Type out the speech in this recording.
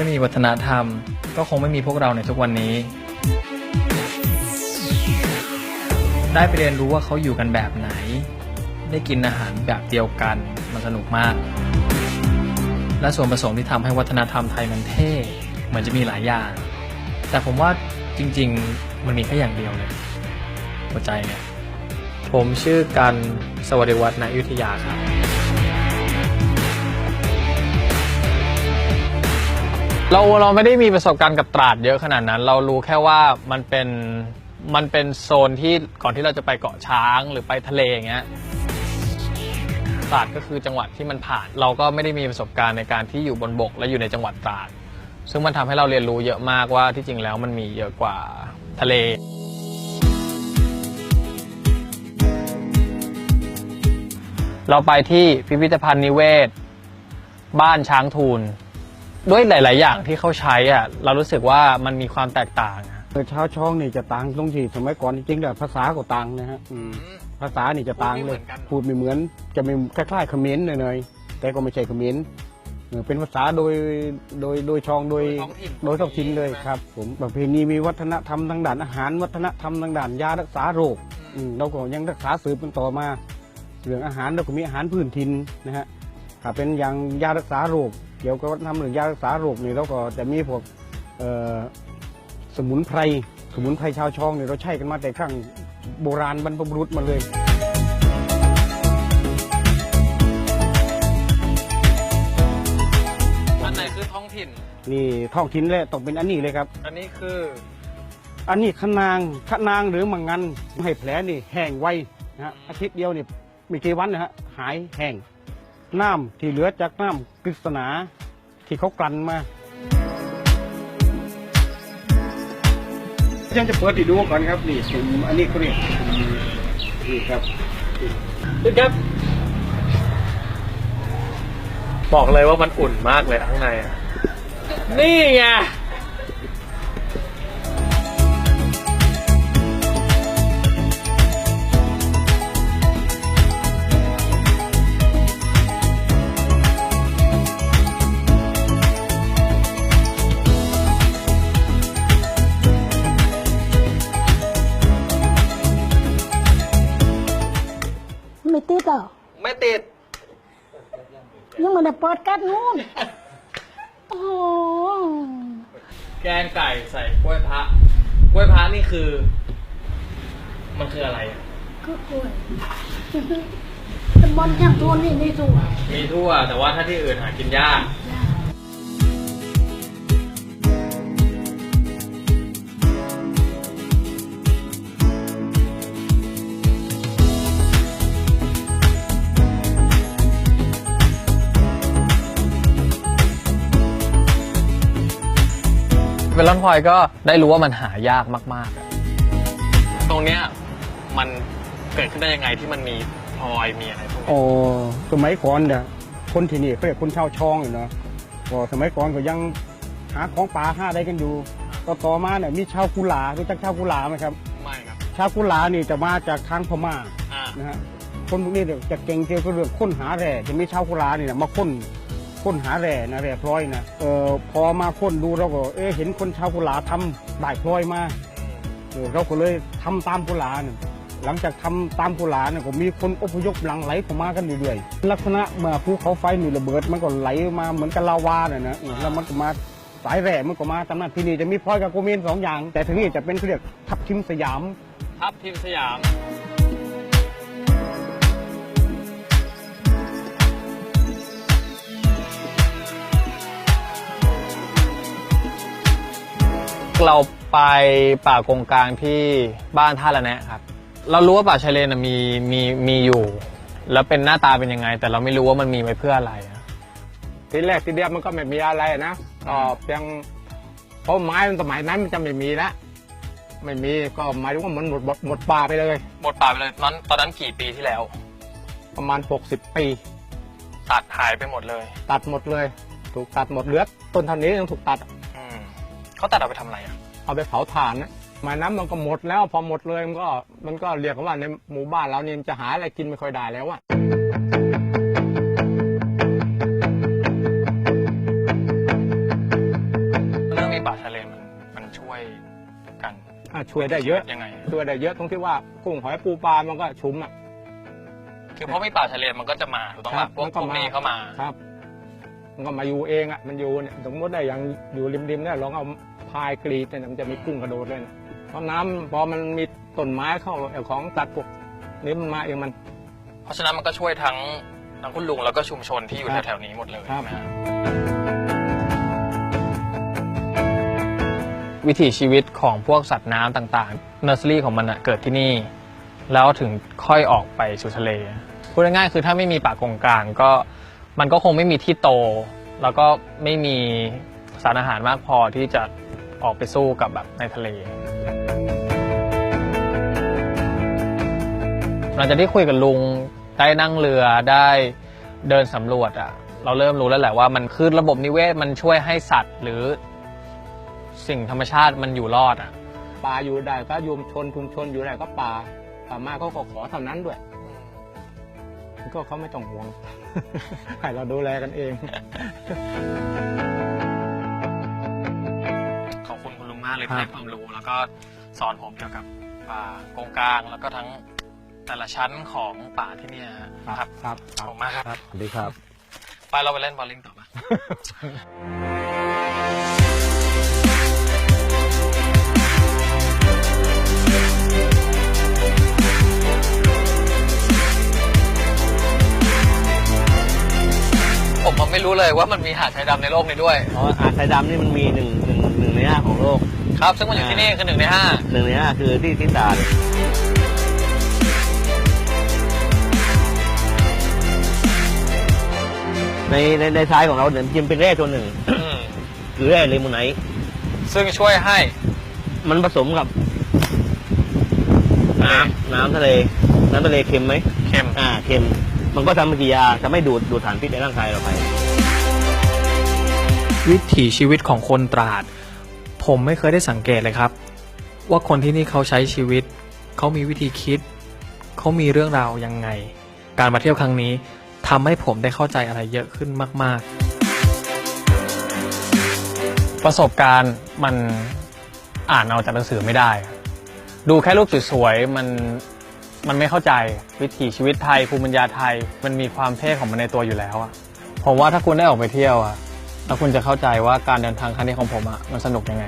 ไม่มีวัฒนธรรม ก็คงไม่มีพวกเราในทุกวันนี้ ได้ไปเรียนรู้ว่าเขาอยู่กันแบบไหน ได้กินอาหารแบบเดียวกัน มันสนุกมาก และส่วนผสมที่ทำให้วัฒนธรรมไทยมันเท่เหมือนจะมีหลายอย่าง แต่ผมว่าจริง ๆ มันมีแค่อย่างเดียวเลยหัวใจเนี่ย ผมชื่อกันสวัสดิวัฒน์ณอยุทธยาครับ เราเราไม่ได้มีประสบการณ์กับตราดเยอะขนาดนั้น เรารู้แค่ว่ามันเป็นมันเป็นโซนที่ก่อนที่เราจะไปเกาะช้างหรือไปทะเลอย่างเงี้ยตราดก็คือจังหวัดที่มันผ่าน เราก็ไม่ได้มีประสบการณ์ในการที่อยู่บนบก และอยู่ในจังหวัดตราด ซึ่งมันทำให้เราเรียนรู้เยอะมากว่าที่จริงแล้วมันมีเยอะกว่าทะเลเราไปที่พิพิธภัณฑ์นิเวศ บ้านช้างทูล ด้วยหลาย ๆ อย่างที่เขาใช้อะเรารู้สึกว่ามันมีความแตกต่างอะเออชาวช่องนี่จะต่างตรงที่สมัยก่อนจริงๆแล้วภาษาก็ต่างนะฮะอืมภาษานี่จะต่างเลย พูดไม่เหมือนจะมีคล้ายๆเขมรหน่อยๆแต่ก็ไม่ใช่เขมรเออเป็นภาษาโดยโดยโดยช่องโดยโดยท้องถิ่นเลยครับ ผมประเพณีมีวัฒนธรรมทางด้านอาหารวัฒนธรรมทางด้านยารักษาโรคอืมเราก็ยังรักษาสืบกันต่อมา เรื่องอาหารเราก็มีอาหารพื้นถิ่นนะฮะถ้าเป็นอย่างยารักษาโรค เกี่ยวกับวัฒนธรรมเรื่องยารักษาโรคนี่เราก็จะมีพวกเอ่อสมุนไพรสมุนไพรชาวช่องเนี่ยเราใช้กันมาแต่ครั้งโบราณบรรพบุรุษมาเลยอันไหนคือท้องถิ่น นี่ท้องถิ่นแหละต้องเป็นอันนี้เลยครับ อันนี้คือ อันนี้ขนางขนางหรือมังงันให้แผลนี่แห้งไวนะฮะอาทิตย์เดียวนี่ไม่กี่วันนะฮะหายแห้ง น้ำที่เหลือจากน้ำกฤษณาที่เขากลั่นมาฉันจะเปิดให้ดูก่อนครับนี่สุ่มอันนี้เขาเรียกนี่ครับดูครับ บอกเลยว่ามันอุ่นมากเลยข้างในอะนี่ไง ไม่ติดอะไม่ติด ยังไม่ได้เปิดกัดนู่นโอ้โหแกงไก่ใส่กล้วยพระกล้วยพระนี่คือ มันคืออะไรอะคือกล้วยตำบลแคมทวนนี่นี่สูง มีทั่ว แต่ว่าถ้าที่อื่นหากินยาก เวลอนพลอยก็ได้รู้ว่ามันหายากมากๆอะตรงเนี้ยมันเกิดขึ้นได้ยังไงที่มันมีพลอยมีอะไรพวกนี้โอ้สมัยก่อนเนี่ยคนที่นี่เขาเรียกคนชาวช่องอยู่เนาะก็สมัยก่อนก็ยังหาของป่าหาได้กันอยู่ต่อต่อมาเนี่ยมีชาวกุหลารู้จักชาวกุหลาไหมครับ ไม่ครับชาวกุหลานี่จะมาจากทางพม่าอ่านะฮะคนพวกนี้เนี่ยจะเก่งเกี่ยวกับเรื่องค้นหาแร่จะมีชาวกุหลานี่นะมาค้น ค้นหาแร่นะแร่พลอยนะเออพอมาค้นดูเราก็เอ๊ะเห็นคนชาวกุหลาทำได้พลอยมาเออเราก็เลยทำตามกุหลาเนี่ยหลังจากทำตามกุหลาเนี่ยก็มีคนอพยพหลังไหลเข้ามากันเรื่อยๆลักษณะเมื่อภูเขาไฟนี่ระเบิดมันก็ไหลมาเหมือนกับลาวาเนี่ยนะเออแล้วมันก็มาสายแร่มันก็มาตามนั้นที่นี่จะมีพลอยกับโกเมนสองอย่าง แต่ที่นี่จะเป็นเขาเรียกทับทิมสยาม ทับทีมสยาม เราไปป่ากงกลางที่บ้านท่าละแนะครับ เรารู้ว่าป่าชายเลนนะมีมีมีอยู่ แล้วเป็นหน้าตาเป็นยังไง แต่เราไม่รู้ว่ามันมีไว้เพื่ออะไรนะ ทีแรกทีเดียวมันก็ไม่มีอะไรนะก็เพียงเพราะไม้มันสมัยนั้นมันจะไม่มีแล้วไม่มีก็หมายถึงว่ามันหมดหมดหมดป่าไปเลย หมดป่าไปเลยตอนตอนนั้นกี่ปีที่แล้ว ประมาณ 60 ปี ตัดหายไปหมดเลย ตัดหมดเลย ถูกตัดหมดเหลือต้นเท่านี้ยังถูกตัดอืม เขาตัดเอาไปทำอะไรอะเอาไปเผาถ่านนะไม้น้ำมันก็หมดแล้วพอหมดเลยมันก็มันก็เรียกว่าในหมู่บ้านเราเนี่ยจะหาอะไรกินไม่ค่อยได้แล้วอะเรื่องมีป่าทะเลมันมันช่วยกันอะช่วยได้เยอะ ยังไงช่วยได้เยอะตรงที่ว่ากุ้งหอยปูปลามันก็ชุ่มอะ คือเพราะมีป่าทะเลมันก็จะมาถูกต้องครับพวกมันก็พวกมา นี้เข้ามา ครับ มันก็มาอยู่เองอะมันอยู่เนี่ยสมมติได้อย่างอยู่ริมๆเนี่ยลองเอา พายกรีดเนี่ยมันจะมีกุ้งกระโดดเลยนะเพราะน้ำพอมันมีต้นไม้เข้าเอาของตัดพวกนี้มันมาเองมัน เพราะฉะนั้นมันก็ช่วยทั้งทั้งคุณลุงแล้วก็ชุมชนที่อยู่ครับแถวๆนี้หมดเลยครับใช่ไหมฮะวิถีชีวิตของพวกสัตว์น้ำต่างๆเนอร์เซอรี่ของมันอะเกิดที่นี่ แล้วถึงค่อยออกไปสู่ทะเลพูดง่ายๆคือถ้าไม่มีป่ากงกลางก็มันก็คงไม่มีที่โต แล้วก็ไม่มีสารอาหารมากพอที่จะ ออกไปสู้กับแบบในทะเล หลังจากที่คุยกับลุงได้นั่งเรือได้เดินสำรวจอะเราเริ่มรู้แล้วแหละว่ามันคือระบบนิเวศมันช่วยให้สัตว์หรือสิ่งธรรมชาติมันอยู่รอดอะป่าอยู่ได้ก็ยุมชนชุมชนอยู่ได้ก็ป่าป่ามาเขาก็ขอเท่านั้นด้วย ก็เขาไม่ต้องห่วงให้เราดูแลกันเอง เลยครับที่ให้ความรู้แล้วก็สอนผมเกี่ยวกับป่ากงกลางแล้วก็ทั้งแต่ละชั้นของป่าที่เนี่ยครับครับขอบคุณมากครับสวัสดีครับ ไปเราไปเล่นบอลลิงต่อปะผมมันไม่รู้เลยว่ามันมีหาดชายดำในโลกนี้ด้วยเพราะอาไทยดำนี่มันมีหนึ่งหนึ่งหนึ่งในห้าของโลก ครับซึ่งมันอยู่ที่นี่คือหนึ่งในห้าหนึ่งในห้าคือที่ทิศตาลในในในท้ายของเราเนี่ยจิมเป็นแร่ตัวหนึ่งอืมคือแร่เลมูไนท์ซึ่งช่วยให้ มันผสมกับ น้ำน้ำทะเล น้ำทะเลเค็มไหมเค็มอ่าเค็ม มันก็ทำปฏิกิริยาทำให้ดูดดูดสารพิษในร่างกายเราไป วิถีชีวิตของคนตราด ผมไม่เคยได้สังเกตเลยครับ ว่าคนที่นี่เขาใช้ชีวิต เขามีวิธีคิด เขามีเรื่องราวยังไง การมาเที่ยวครั้งนี้ทำให้ผมได้เข้าใจอะไรเยอะขึ้นมาก ๆ ประสบการณ์มันอ่านเอาจากหนังสือไม่ได้ ดูแค่รูปสวยๆมันมันไม่เข้าใจวิถีชีวิตไทยภูมิปัญญาไทย มันมีความเท่ของมันในตัวอยู่แล้วอะผมว่าถ้าคุณได้ออกไปเที่ยวอะ แล้วคุณจะเข้าใจว่าการเดินทางครั้งนี้ของผมอะมันสนุกยังไง